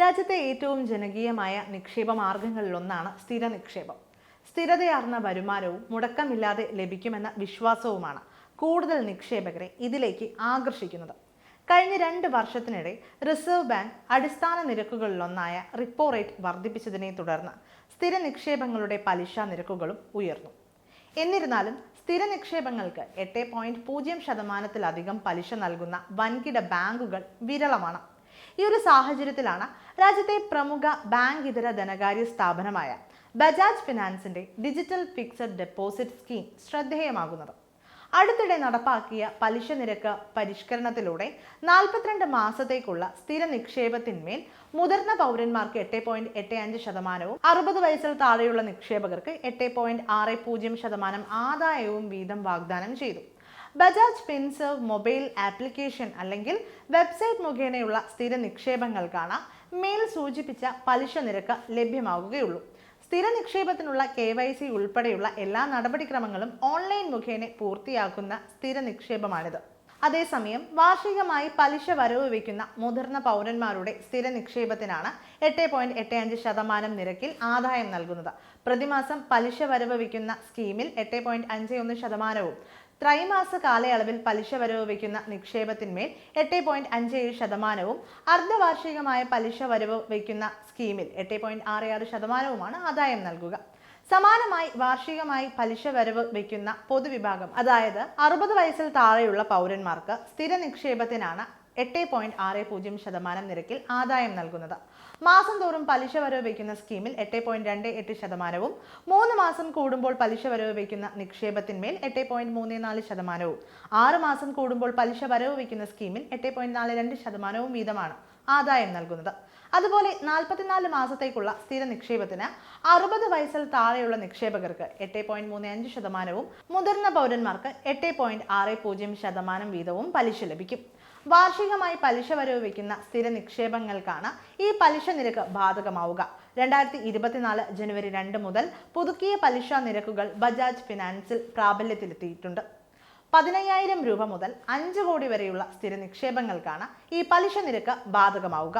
രാജ്യത്തെ ഏറ്റവും ജനകീയമായ നിക്ഷേപ മാർഗങ്ങളിലൊന്നാണ് സ്ഥിര നിക്ഷേപം സ്ഥിരതയാർന്ന വരുമാനവും മുടക്കമില്ലാതെ ലഭിക്കുമെന്ന വിശ്വാസവുമാണ് കൂടുതൽ നിക്ഷേപകരെ ഇതിലേക്ക് ആകർഷിക്കുന്നത്. കഴിഞ്ഞ രണ്ട് വർഷത്തിനിടെ റിസർവ് ബാങ്ക് അടിസ്ഥാന നിരക്കുകളിലൊന്നായ റിപ്പോ റേറ്റ് വർദ്ധിപ്പിച്ചതിനെ തുടർന്ന് സ്ഥിര നിക്ഷേപങ്ങളുടെ പലിശ നിരക്കുകളും ഉയർന്നു. എന്നിരുന്നാലും സ്ഥിര നിക്ഷേപങ്ങൾക്ക് എട്ട് പോയിന്റ് പൂജ്യം ശതമാനത്തിലധികം പലിശ നൽകുന്ന വൻകിട ബാങ്കുകൾ വിരളമാണ്. ഈ ഒരു സാഹചര്യത്തിലാണ് രാജ്യത്തെ പ്രമുഖ ബാങ്ക് ഇതര ധനകാര്യ സ്ഥാപനമായ ബജാജ് ഫിനാൻസിന്റെ ഡിജിറ്റൽ ഫിക്സഡ് ഡെപ്പോസിറ്റ് സ്കീം ശ്രദ്ധേയമാകുന്നത്. അടുത്തിടെ നടപ്പാക്കിയ പലിശ നിരക്ക് പരിഷ്കരണത്തിലൂടെ നാൽപ്പത്തിരണ്ട് മാസത്തേക്കുള്ള സ്ഥിര നിക്ഷേപത്തിന്മേൽ മുതിർന്ന പൗരന്മാർക്ക് എട്ട് പോയിന്റ് എട്ട് അഞ്ച് ശതമാനവും അറുപത് വയസ്സിൽ താഴെയുള്ള നിക്ഷേപകർക്ക് എട്ട് പോയിന്റ് ആറ് പൂജ്യം ശതമാനം ആദായവും വീതം വാഗ്ദാനം ചെയ്തു. ബജാജ് ഫിൻസേർവ് മൊബൈൽ ആപ്ലിക്കേഷൻ അല്ലെങ്കിൽ വെബ്സൈറ്റ് മുഖേനയുള്ള സ്ഥിര നിക്ഷേപങ്ങൾക്കാണ് മേൽ സൂചിപ്പിച്ച പലിശ നിരക്ക് ലഭ്യമാകുകയുള്ളൂ സ്ഥിര നിക്ഷേപത്തിനുള്ള കെ വൈ സി ഉൾപ്പെടെയുള്ള എല്ലാ നടപടിക്രമങ്ങളും ഓൺലൈൻ മുഖേന പൂർത്തിയാക്കുന്ന സ്ഥിര നിക്ഷേപമാണിത്. അതേസമയം വാർഷികമായി പലിശ വരവ് വയ്ക്കുന്ന മുതിർന്ന പൗരന്മാരുടെ സ്ഥിര നിക്ഷേപത്തിനാണ് എട്ട് പോയിന്റ് എട്ട് അഞ്ച് ശതമാനം നിരക്കിൽ ആദായം നൽകുന്നത്. പ്രതിമാസം പലിശ വരവ് വയ്ക്കുന്ന സ്കീമിൽ എട്ട് പോയിന്റ് അഞ്ച് ഒന്ന് ശതമാനവും ത്രൈമാസ കാലയളവിൽ പലിശ വരവ് വയ്ക്കുന്ന നിക്ഷേപത്തിന്മേൽ എട്ട് പോയിന്റ് അഞ്ച് ഏഴ് ശതമാനവും അർദ്ധവാർഷികമായ പലിശ വരവ് വയ്ക്കുന്ന സ്കീമിൽ എട്ട് പോയിന്റ് ആറ് ആറ് ശതമാനവുമാണ് ആദായം നൽകുക. സമാനമായി വാർഷികമായി പലിശ വരവ് വയ്ക്കുന്ന പൊതുവിഭാഗം അതായത് അറുപത് വയസ്സിൽ താഴെയുള്ള പൗരന്മാർക്ക് സ്ഥിര നിക്ഷേപത്തിനാണ് എട്ട് പോയിന്റ് ആറ് പൂജ്യം ശതമാനം നിരക്കിൽ ആദായം നൽകുന്നത്. മാസം തോറും പലിശ വരവ് വയ്ക്കുന്ന സ്കീമിൽ എട്ട് പോയിന്റ് രണ്ട് എട്ട് ശതമാനവും മൂന്ന് മാസം കൂടുമ്പോൾ പലിശ വരവ് വയ്ക്കുന്ന നിക്ഷേപത്തിന്മേൽ എട്ട് പോയിന്റ് മൂന്ന് നാല് ശതമാനവും ആറ് മാസം കൂടുമ്പോൾ പലിശ വരവ് വയ്ക്കുന്ന സ്കീമിൽ എട്ട് പോയിന്റ് നാല് രണ്ട് ശതമാനവും വീതമാണ് ആദായം നൽകുന്നത്. അതുപോലെ നാൽപ്പത്തിനാല് മാസത്തേക്കുള്ള സ്ഥിര നിക്ഷേപത്തിന് അറുപത് വയസ്സിൽ താഴെയുള്ള നിക്ഷേപകർക്ക് എട്ട് പോയിന്റ് മൂന്ന് അഞ്ച് ശതമാനവും മുതിർന്ന പൗരന്മാർക്ക് എട്ട് പോയിന്റ് ആറ് പൂജ്യം ശതമാനം വീതവും പലിശ ലഭിക്കും. വാർഷികമായി പലിശ വരവ് വയ്ക്കുന്ന സ്ഥിര നിക്ഷേപങ്ങൾക്കാണ് ഈ പലിശ നിരക്ക് ബാധകമാവുക. രണ്ടായിരത്തി ഇരുപത്തിനാല് ജനുവരി രണ്ട് മുതൽ പുതുക്കിയ പലിശ നിരക്കുകൾ ബജാജ് ഫിനാൻസിൽ പ്രാബല്യത്തിലെത്തിയിട്ടുണ്ട്. പതിനയ്യായിരം രൂപ മുതൽ അഞ്ച് കോടി വരെയുള്ള സ്ഥിര നിക്ഷേപങ്ങൾക്കാണ് ഈ പലിശ നിരക്ക് ബാധകമാവുക.